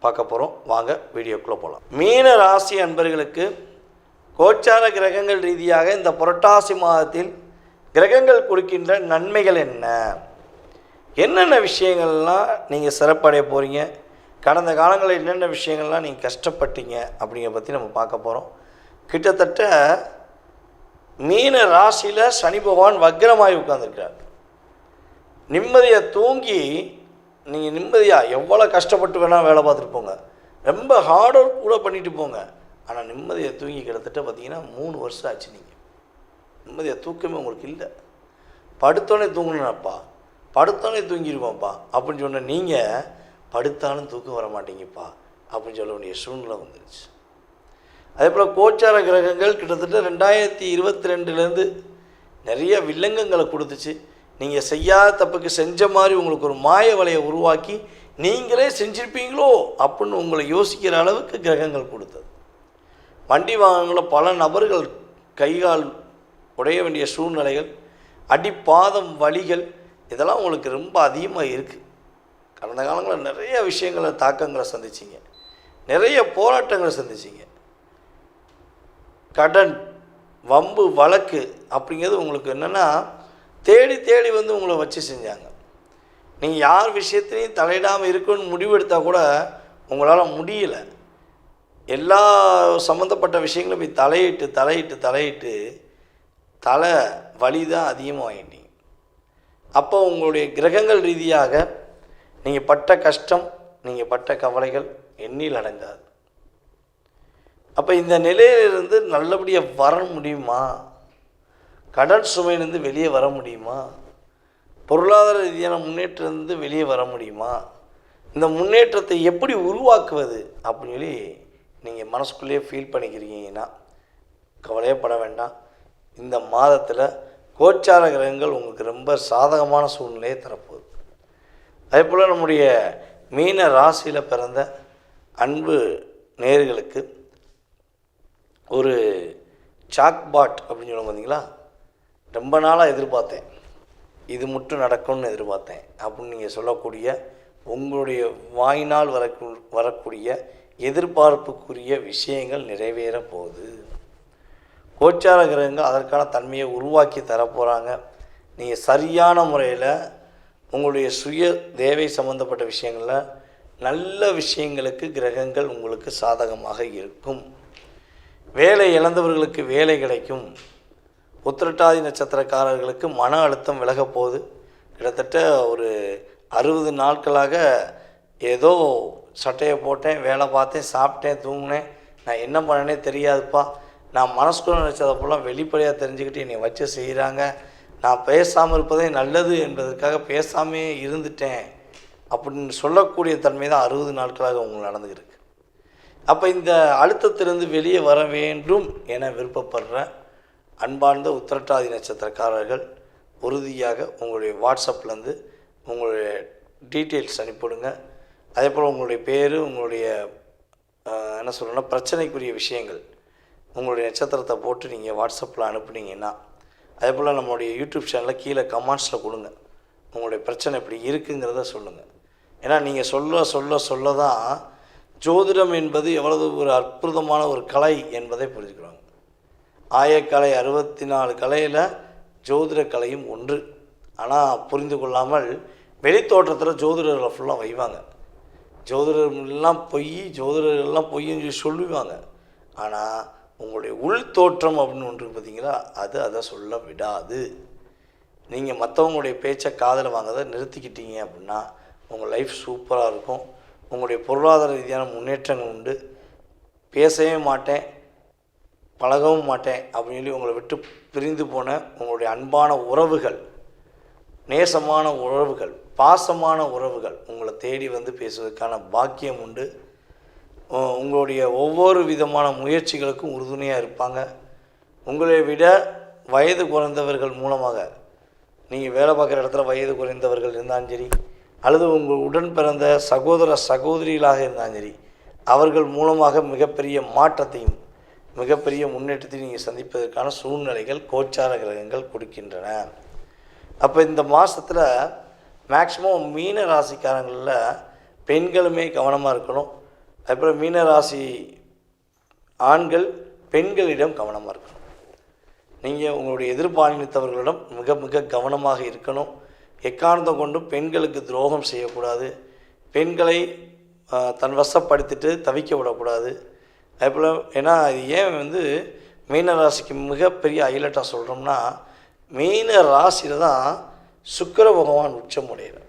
பார்க்க போகிறோம் வாங்க வீடியோக்குள்ளே போகலாம் மீன ராசி அன்பர்களுக்கு கோச்சார கிரகங்கள் ரீதியாக இந்த புரட்டாசி மாதத்தில் கிரகங்கள் கொடுக்கின்ற நன்மைகள் என்ன? என்னென்ன விஷயங்கள்லாம் நீங்கள் சிறப்படைய போகிறீங்க கடந்த காலங்களில் என்னென்ன விஷயங்கள்லாம் நீங்கள் கஷ்டப்பட்டீங்க? அப்படிங்கிற பற்றி நம்ம பார்க்க போகிறோம் கிட்டத்தட்ட மீன ராசியில் சனி பகவான் வக்ரமாய் உட்காந்துருக்கிறார் நிம்மதியை தூங்கி நீங்கள் நிம்மதியாக எவ்வளோ கஷ்டப்பட்டு வேணால் வேலை பார்த்துட்டு போங்க. ரொம்ப ஹார்ட் ஒர்க் கூட பண்ணிட்டு போங்க. ஆனால் நிம்மதியை தூங்கி கிட்டத்தட்ட பார்த்தீங்கன்னா மூணு வருஷம் ஆச்சு நீங்கள் நிம்மதியை தூக்கமே உங்களுக்கு இல்லை. படுத்தோடனே தூங்கணும்ப்பா படுத்தோடனே தூங்கிடுவோம்ப்பா அப்படின்னு சொன்ன நீங்கள் படுத்தாலும் தூக்கம் வர மாட்டீங்கப்பா அப்படின்னு சொல்ல வேண்டிய சூழ்நிலை வந்துருச்சு. அதே போல் கோச்சார கிரகங்கள் கிட்டத்தட்ட ரெண்டாயிரத்தி இருபத்தி ரெண்டுலேருந்து நிறைய வில்லங்கங்களை கொடுத்துச்சு. நீங்கள் செய்யாத தப்புக்கு செஞ்ச மாதிரி உங்களுக்கு ஒரு மாய வலையை உருவாக்கி நீங்களே செஞ்சிருப்பீங்களோ அப்படின்னு உங்களை யோசிக்கிற அளவுக்கு கிரகங்கள் கொடுத்தது. வண்டி வாகனங்கள பல நபர்கள் கைகால் உடைய வேண்டிய சூழ்நிலைகள் அடிப்பாதம் வழிகள் இதெல்லாம் உங்களுக்கு ரொம்ப அதிகமாக இருக்குது கடந்த காலங்களில் நிறைய விஷயங்களை தாக்கங்களை சந்திச்சிங்க. நிறைய போராட்டங்களை சந்திச்சிங்க. கடன் வம்பு வழக்கு அப்படிங்கிறது உங்களுக்கு என்னென்னா தேடி தேடி வந்து உங்களை வச்சு செஞ்சாங்க. நீங்கள் யார் விஷயத்துலையும் தலையிடாமல் இருக்குன்னு முடிவெடுத்தால் கூட உங்களால் முடியலை. எல்லா சம்மந்தப்பட்ட விஷயங்களும் போய் தலையிட்டு தலையிட்டு தலையிட்டு தலை வலி தான் அதிகமாகிட்டீங்க அப்போ உங்களுடைய கிரகங்கள் ரீதியாக நீங்கள் பட்ட கஷ்டம் நீங்கள் பட்ட கவலைகள் எண்ணில் அடங்காது. அப்போ இந்த நிலையிலிருந்து நல்லபடியாக வர முடியுமா? கடன் சுமையிலிருந்து வெளியே வர முடியுமா? பொருளாதார ரீதியான முன்னேற்றத்திலிருந்து வெளியே வர முடியுமா? இந்த முன்னேற்றத்தை எப்படி உருவாக்குவது அப்படின்னு சொல்லி நீங்கள் மனசுக்குள்ளேயே ஃபீல் பண்ணிக்கிறீங்கன்னா கவலையே பட வேண்டாம். இந்த மாதத்தில் கோச்சார கிரகங்கள் உங்களுக்கு ரொம்ப சாதகமான சூழ்நிலையை தரப்போகுது. அதே போல் நம்முடைய மீன ராசியில் பிறந்த அன்பு நேர்களுக்கு ஒரு சாக்பாட் அப்படின்னு சொல்லுவாங்க பார்த்தீங்களா ரொம்ப நாளாக எதிர்பார்த்தேன். இது மட்டும் நடக்கும்னு எதிர்பார்த்தேன். அப்படின்னு நீங்கள் சொல்லக்கூடிய உங்களுடைய வாயினால் வரக்கு வரக்கூடிய எதிர்பார்ப்புக்குரிய விஷயங்கள் நிறைவேற போகுது. கோச்சார கிரகங்கள் அதற்கான தன்மையை உருவாக்கி தரப்போகிறாங்க நீங்கள் சரியான முறையில் உங்களுடைய சுய தேவை சம்மந்தப்பட்ட விஷயங்களில் நல்ல விஷயங்களுக்கு கிரகங்கள் உங்களுக்கு சாதகமாக இருக்கும். வேலை இழந்தவர்களுக்கு வேலை கிடைக்கும். உத்திரட்டாதி நட்சத்திரக்காரர்களுக்கு மன அழுத்தம் விலகப்போகுது கிட்டத்தட்ட ஒரு அறுபது நாட்களாக ஏதோ சட்டையை போட்டேன் வேலை பார்த்தேன் சாப்பிட்டேன் தூங்கினேன். நான் என்ன பண்ணனே தெரியாதுப்பா. நான் மனசுக்குள்ள நினச்சதப்பெல்லாம் வெளிப்படையாக தெரிஞ்சுக்கிட்டு என்னை வச்சு செய்கிறாங்க நான் பேசாமல் இருப்பதே நல்லது என்பதற்காக பேசாமே இருந்துட்டேன். அப்படின்னு சொல்லக்கூடிய தன்மை தான் அறுபது நாட்களாக உங்களுக்கு நடந்துக்கிருக்கு அப்போ இந்த அழுத்தத்திலிருந்து வெளியே வர வேண்டும் என விருப்பப்படுறேன். அன்பார்ந்த உத்திரட்டாதி நட்சத்திரக்காரர்கள் உறுதியாக உங்களுடைய வாட்ஸ்அப்லேருந்து உங்களுடைய டீட்டெயில்ஸ் அனுப்பிவிடுங்க. அதே போல் உங்களுடைய பேர் உங்களுடைய என்ன சொல்லணுன்னா பிரச்சனைக்குரிய விஷயங்கள் உங்களுடைய நட்சத்திரத்தை போட்டு நீங்கள் வாட்ஸ்அப்பில் அனுப்புனீங்கன்னா அதே போல் நம்மளுடைய யூடியூப் சேனலில் கீழே கமெண்ட்ஸில் கொடுங்க. உங்களுடைய பிரச்சனை இப்படி இருக்குங்கிறத சொல்லுங்கள் ஏன்னா நீங்கள் சொல்ல சொல்ல சொல்ல தான் ஜோதிடம் என்பது எவ்வளவு ஒரு அற்புதமான ஒரு கலை என்பதை புரிஞ்சுக்கிறாங்க. ஆயக்கலை அறுபத்தி நாலு கலையில் ஜோதிட கலையும் ஒன்று. ஆனால் புரிந்து கொள்ளாமல் வெளித்தோற்றத்தில் ஜோதிடர்களை ஃபுல்லாக வைவாங்க ஜோதிடர் எல்லாம் பொய் ஜோதிடர்கள்லாம் பொய்ன்னு சொல்லி சொல்லுவாங்க. ஆனால் உங்களுடைய உள் தோற்றம் அப்படின்னு ஒன்று பார்த்தீங்களா அது அதை சொல்ல விடாது. நீங்கள் மற்றவங்களுடைய பேச்சை காதில் வாங்கிறத நிறுத்திக்கிட்டீங்க அப்படின்னா உங்கள் லைஃப் சூப்பராக இருக்கும். உங்களுடைய பொருளாதார ரீதியான முன்னேற்றங்கள் உண்டு. பேசவே மாட்டேன். பழகவும் மாட்டேன் அப்படின்னு சொல்லி உங்களை விட்டு பிரிந்து போன உங்களுடைய அன்பான உறவுகள் நேசமான உறவுகள் பாசமான உறவுகள் உங்களை தேடி வந்து பேசுவதற்கான பாக்கியம் உண்டு. உங்களுடைய ஒவ்வொரு விதமான முயற்சிகளுக்கும் உறுதுணையாக இருப்பாங்க. உங்களை விட வயது குறைந்தவர்கள் மூலமாக நீங்கள் வேலை பார்க்குற இடத்துல வயது குறைந்தவர்கள் இருந்தாலும் சரி அல்லது உங்கள் உடன் பிறந்த சகோதர சகோதரிகளாக இருந்தாலும் சரி அவர்கள் மூலமாக மிகப்பெரிய மாற்றத்தையும் மிகப்பெரிய முன்னேற்றத்தை நீங்கள் சந்திப்பதற்கான சூழ்நிலைகள் கோச்சார கிரகங்கள் கொடுக்கின்றன. அப்போ இந்த மாதத்தில் மேக்ஸிமம் மீன ராசிக்காரங்களில் பெண்களுமே கவனமாக இருக்கணும். அதுபோல் மீன ராசி ஆண்கள் பெண்களிடம் கவனமாக இருக்கணும். நீங்கள் உங்களுடைய எதிர்பாலினத்தவர்களிடம் மிக மிக கவனமாக இருக்கணும். எக்காரணத்தை கொண்டும் பெண்களுக்கு துரோகம் செய்யக்கூடாது. பெண்களை தன் வசப்படுத்திட்டு தவிக்க விடக்கூடாது. அதுபோல் ஏன்னா இது ஏன் வந்து மீன ராசிக்கு மிகப்பெரிய ஹைலைட்டாக சொல்கிறோம்னா மீன ராசியில் தான் சுக்கர பகவான் உச்சம் உடையிறார்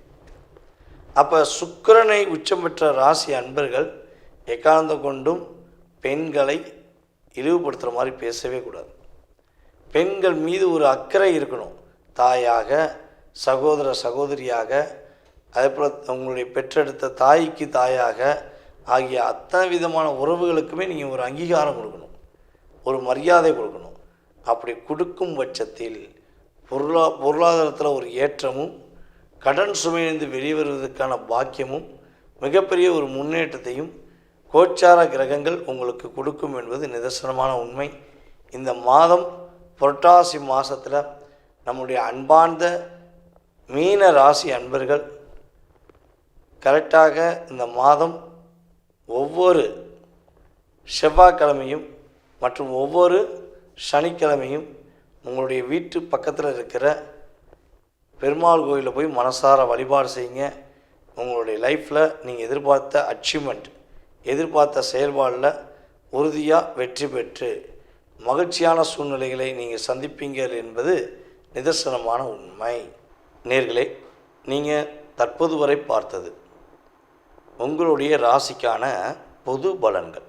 அப்போ சுக்கிரனை உச்சம் பெற்ற ராசி அன்பர்கள் எக்காந்த கொண்டும் பெண்களை இழிவுபடுத்துகிற மாதிரி பேசவே கூடாது. பெண்கள் மீது ஒரு அக்கறை இருக்கணும். தாயாக சகோதர சகோதரியாக அதே போல் உங்களுடைய பெற்றெடுத்த தாய்க்கு தாயாக ஆகிய அத்தனை விதமான உறவுகளுக்குமே நீங்கள் ஒரு அங்கீகாரம் கொடுக்கணும். ஒரு மரியாதை கொடுக்கணும். அப்படி கொடுக்கும் பட்சத்தில் பொருளா பொருளாதாரத்தில் ஒரு ஏற்றமும் கடன் சுமையிலிருந்து வெளிவருவதற்கான பாக்கியமும் மிகப்பெரிய ஒரு முன்னேற்றத்தையும் கோச்சார கிரகங்கள் உங்களுக்கு கொடுக்கும் என்பது நிதர்சனமான உண்மை. இந்த மாதம் புரட்டாசி மாதத்தில் நம்முடைய அன்பார்ந்த மீன ராசி அன்பர்கள் கரெக்டாக இந்த மாதம் ஒவ்வொரு செவ்வாய்க்கிழமையும் மற்றும் ஒவ்வொரு சனிக்கிழமையும் உங்களுடைய வீட்டு பக்கத்தில் இருக்கிற பெருமாள் கோயிலில் போய் மனசார வழிபாடு செய்யுங்க. உங்களுடைய லைஃப்பில் நீங்கள் எதிர்பார்த்த அச்சீவ்மெண்ட் எதிர்பார்த்த செயல்பாடில் உறுதியாக வெற்றி பெற்று மகிழ்ச்சியான சூழ்நிலைகளை நீங்கள் சந்திப்பீங்கள் என்பது நிதர்சனமான உண்மை. நேர்களே நீங்கள் தற்போது வரை பார்த்தது உங்களுடைய ராசிக்கான பொது பலன்கள்.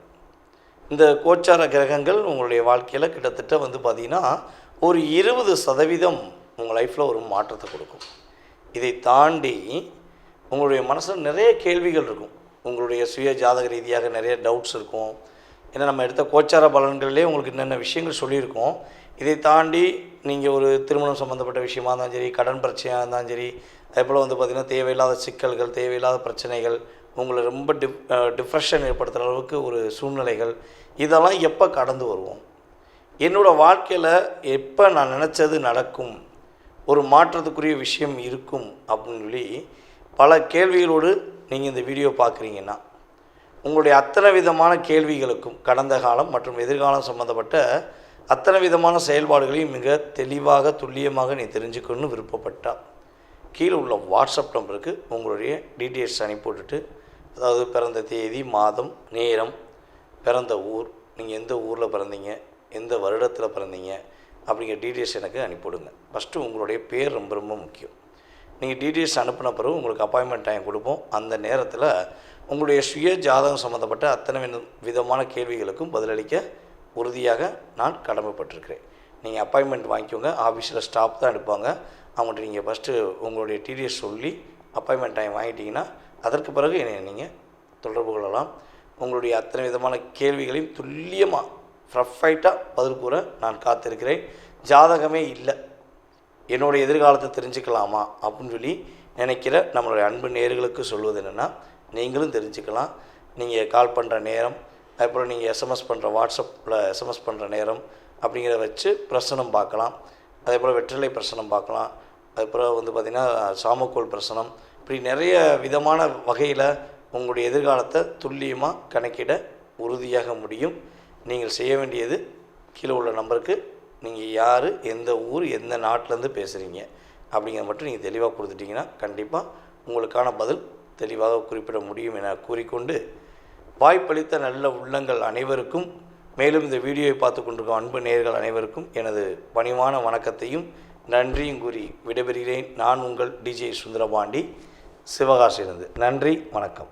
இந்த கோச்சார கிரகங்கள் உங்களுடைய வாழ்க்கையில் கிட்டத்தட்ட வந்து பார்த்திங்கன்னா ஒரு இருபது சதவீதம் உங்கள் லைஃப்பில் ஒரு மாற்றத்தை கொடுக்கும். இதை தாண்டி உங்களுடைய மனசில் நிறைய கேள்விகள் இருக்கும். உங்களுடைய சுய ஜாதக ரீதியாக நிறைய டவுட்ஸ் இருக்கும். ஏன்னா நம்ம எடுத்த கோச்சார பலன்களிலே உங்களுக்கு என்னென்ன விஷயங்கள் சொல்லியிருக்கோம். இதை தாண்டி நீங்கள் ஒரு திருமணம் சம்மந்தப்பட்ட விஷயமா இருந்தாலும் சரி கடன் பிரச்சனையாக இருந்தாலும் சரி அதே போல் வந்து பார்த்திங்கன்னா தேவையில்லாத சிக்கல்கள் தேவையில்லாத பிரச்சனைகள் உங்களை ரொம்ப டிப் டிப்ரெஷன் ஏற்படுத்துகிற அளவுக்கு ஒரு சூழ்நிலைகள் இதெல்லாம் எப்போ கடந்து வருவோம்? என்னோடய வாழ்க்கையில் எப்போ நான் நினச்சது நடக்கும்? ஒரு மாற்றத்துக்குரிய விஷயம் இருக்கும் அப்படின்னு சொல்லி பல கேள்விகளோடு நீங்கள் இந்த வீடியோ பார்க்குறீங்கன்னா உங்களுடைய அத்தனை விதமான கேள்விகளுக்கும் கடந்த காலம் மற்றும் எதிர்காலம் சம்மந்தப்பட்ட அத்தனை விதமான செயல்பாடுகளையும் மிக தெளிவாக துல்லியமாக நீ தெரிஞ்சுக்கணும்னு விருப்பப்பட்டா கீழே உள்ள வாட்ஸ்அப் நம்பருக்கு உங்களுடைய டீட்டெயில்ஸ் அனுப்பி விட்டுட்டு அதாவது பிறந்த தேதி மாதம் நேரம் பிறந்த ஊர் நீங்கள் எந்த ஊரில் பிறந்தீங்க எந்த வருடத்தில் பிறந்தீங்க அப்படிங்கிற டீட்டெயில்ஸ் எனக்கு அனுப்பிவிடுங்க. ஃபஸ்ட்டு உங்களுடைய பேர் ரொம்ப ரொம்ப முக்கியம். நீங்கள் டீட்டெயில்ஸ் அனுப்பின பிறகு உங்களுக்கு அப்பாயின்மெண்ட் டைம் கொடுப்போம். அந்த நேரத்தில் உங்களுடைய சுய ஜாதகம் சம்மந்தப்பட்ட அத்தனை வித- விதமான கேள்விகளுக்கும் பதிலளிக்க உறுதியாக நான் கடமைப்பட்டிருக்கிறேன். நீங்கள் அப்பாயின்மெண்ட் வாங்கிக்கோங்க. ஆஃபீஸில் ஸ்டாஃப் தான் எடுப்பாங்க. அவங்கள்ட்ட நீங்கள் ஃபஸ்ட்டு உங்களுடைய டீட்டெயில்ஸ் சொல்லி அப்பாயின்மெண்ட் டைம் வாங்கிட்டிங்கன்னா அதற்கு பிறகு என்னை நீங்கள் தொடர்பு கொள்ளலாம். உங்களுடைய அத்தனை விதமான கேள்விகளையும் துல்லியமாக ஃப்ரஃபைட்டாக பதில் கூற நான் காத்திருக்கிறேன். ஜாதகமே இல்லை. என்னுடைய எதிர்காலத்தை தெரிஞ்சுக்கலாமா? அப்படின்னு சொல்லி நினைக்கிற நம்மளுடைய அன்பு நேர்களுக்கு சொல்வது என்னென்னா நீங்களும் தெரிஞ்சுக்கலாம். நீங்கள் கால் பண்ணுற நேரம் அதுக்கப்புறம் நீங்கள் எஸ்எம்எஸ் பண்ணுற வாட்ஸ்அப்பில் எஸ்எம்எஸ் பண்ணுற நேரம் அப்படிங்கிறத வச்சு பிரசனம் பார்க்கலாம். அதே போல் வெற்றிலை பிரசனம் பார்க்கலாம். அதுக்கப்புறம் வந்து பார்த்திங்கன்னா சாமக்கோள் பிரசனம் இப்படி நிறைய விதமான வகையில் உங்களுடைய எதிர்காலத்தை துல்லியமாக கணக்கிட உறுதியாக முடியும். நீங்கள் செய்ய வேண்டியது கீழே உள்ள நம்பருக்கு நீங்கள் யார் எந்த ஊர் எந்த நாட்டிலேருந்து பேசுகிறீங்க அப்படிங்கிறத மட்டும் நீங்கள் தெளிவாக கொடுத்துட்டிங்கன்னா கண்டிப்பாக உங்களுக்கான பதில் தெளிவாக குறிப்பிட முடியும் என கூறிக்கொண்டு வாய்ப்பளித்த நல்ல உள்ளங்கள் அனைவருக்கும் மேலும் இந்த வீடியோவை பார்த்து கொண்டிருக்கும் அன்பு நேயர்கள் அனைவருக்கும் எனது பணிவான வணக்கத்தையும் நன்றியும் கூறி விடைபெறுகிறேன். நான் உங்கள் டிஜே சுந்தரபாண்டி. சிவகாசியிலிருந்து. நன்றி வணக்கம்.